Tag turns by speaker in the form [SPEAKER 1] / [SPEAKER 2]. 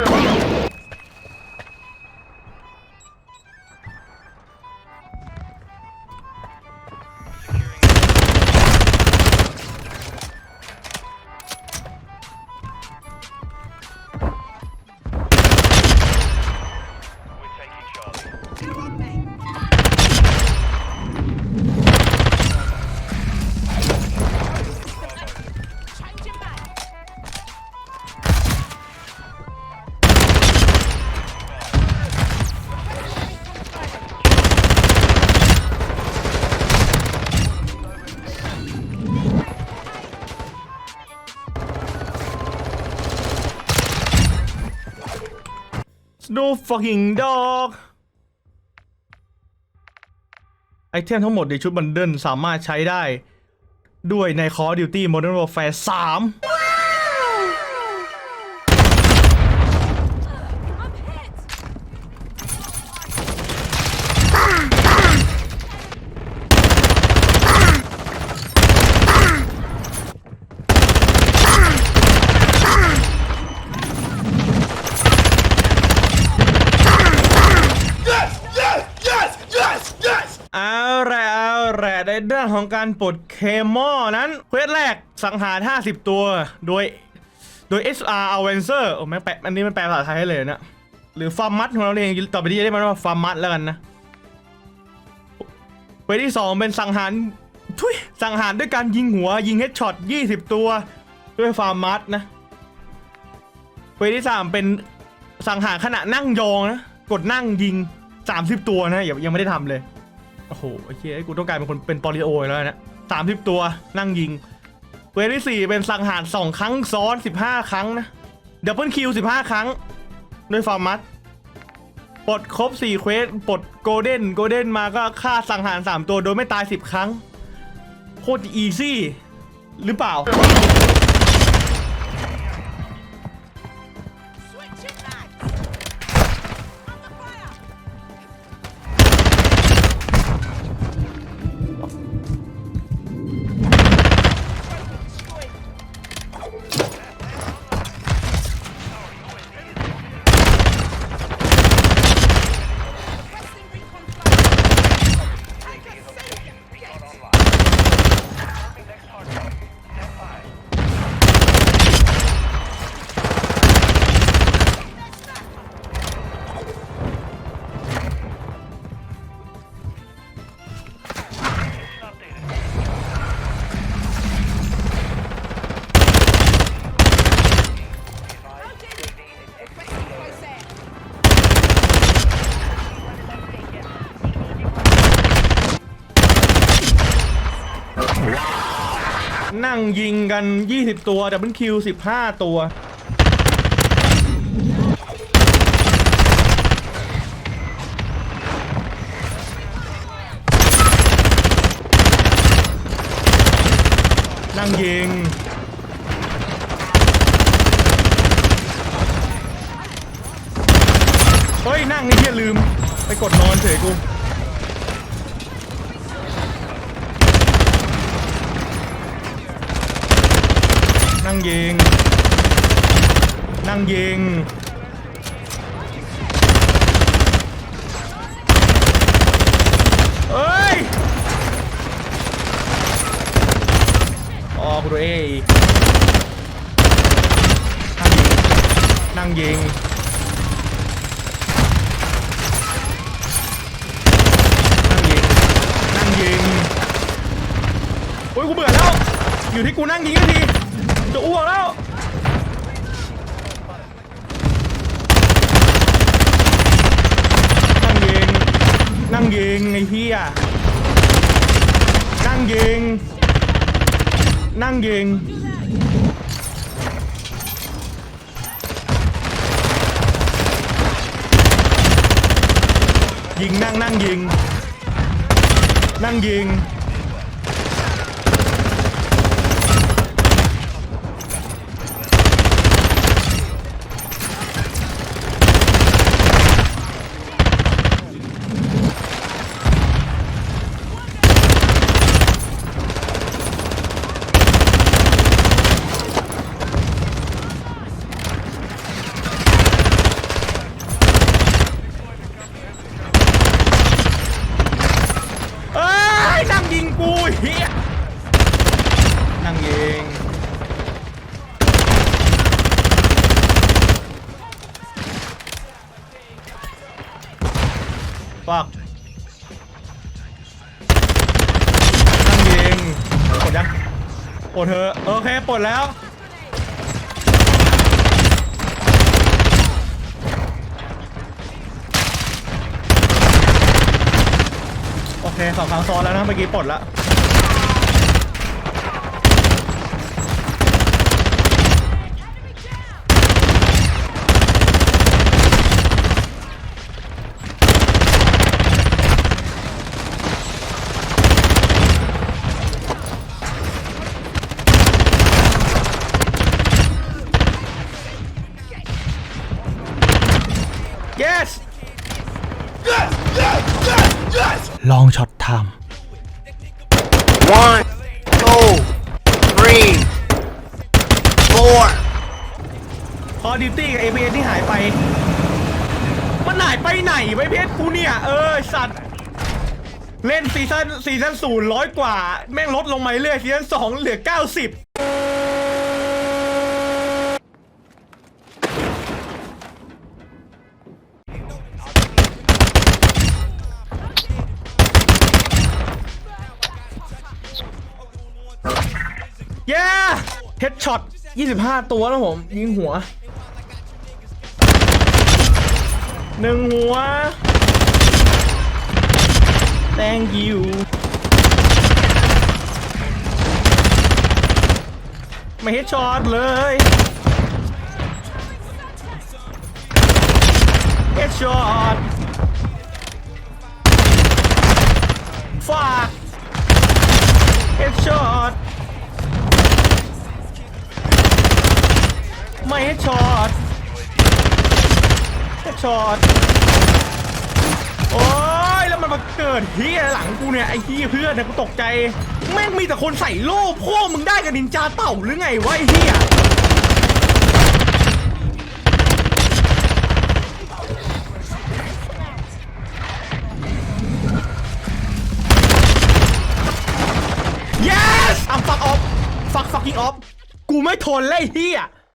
[SPEAKER 1] Ah! No fucking dog ไอเทมทั้งหมดในชุดบันเดิลสามารถใช้ได้ ด้วยใน Call of Duty Modern Warfare 3
[SPEAKER 2] I'm hit!
[SPEAKER 1] เอาละเอา ละในเรื่องของการปลดเคมอนั้นเควสแรกสังหาร 50 ตัวโดยโดย SR Avancer โอ้แม่งแปลอันนี้มันแปลภาษาไทยให้เลยนะ หรือฟาร์มมัดของเราเองต่อไปนี้จะเรียกมันว่าฟาร์มมัดแล้วกันนะเควสที่ 2 เป็นสังหารทุยสังหารด้วยการยิงหัวยิงเฮดช็อต 20 ตัว ด้วยฟาร์มมัดนะเควสที่ 3 เป็นสังหารขณะนั่งยองนะ กดนั่งยิง 30 ตัวนะยังไม่ได้ทำเลย โอ้โหไอ้เหี้ยกูต้องกลายเป็นคนเป็นปอลิโอแล้วนะสามสิบตัวนั่งยิง เวทที่สี่เป็นสังหารสองครั้งซ้อนสิบห้าครั้งนะดับเบิลคิวสิบห้าครั้ง ด้วยฟาร์มัสปลดครบสี่เควสปลดโกลเด้นโกลเด้นมาก็ฆ่าสังหารสามตัวโดยไม่ตายสิบครั้ง โคตรอีซี่ หรือเปล่า นั่งยิงกัน 20 ตัวดับเบิลคิว15 ตัว นั่งยิง เฮ้ย นั่งไอ้เหี้ยลืม ไปกดนอนเฉยกู งยิง นั่งยิง เอ้ยอ๋อคุณดูเอ้ยนั่งยิง นั่งยิง นั่งยิง โอ้ยกูเบื่อแล้ว อยู่ที่กูนั่งยิงที จะอ้วกแล้ว นั่งยิง นั่งยิงไอ้เหี้ยนั่งยิง นั่งยิง ยิงนั่งนั่งยิง นั่งยิง นั่งยิงปักนั่งยิงปลดยังปลดเถอโอเคปลดแล้วโอเคสองครั้งซ้อนแล้วนะเมื่อกี้ปลดแล้ว yes ลองช็อตไทม์
[SPEAKER 3] One, two, three, four.
[SPEAKER 1] คอดิวตี้กับ APS ที่หายไป มันหายไปไหนไว้เพชรกูเนี่ย เออสัตว์ เล่นซีซั่นซีซั่นศูนย์ร้อยกว่า แม่งลดลงมาเรื่อยซีซั่นสองเหลือ90 เย้เฮดช็อต25 ตัวแล้วผม ยิงหัวหนึ่งหัว thank you ไม่เฮดช็อตเลยเฮดช็อตฝากเฮดช็อต ไม่ให้ช็อตแค่ช็อตโอ้ยแล้วมันมาเกิดเฮียหลังกูเนี่ยไอ้เฮียเพื่อนนะกูตกใจแม่งมีแต่คนใส่โล่พ่อมึงได้กับนินจาเต่าหรือไงวะไอ้เฮียเ yes I'm fuck off fuck fucking off กูไม่ทนเลยเฮีย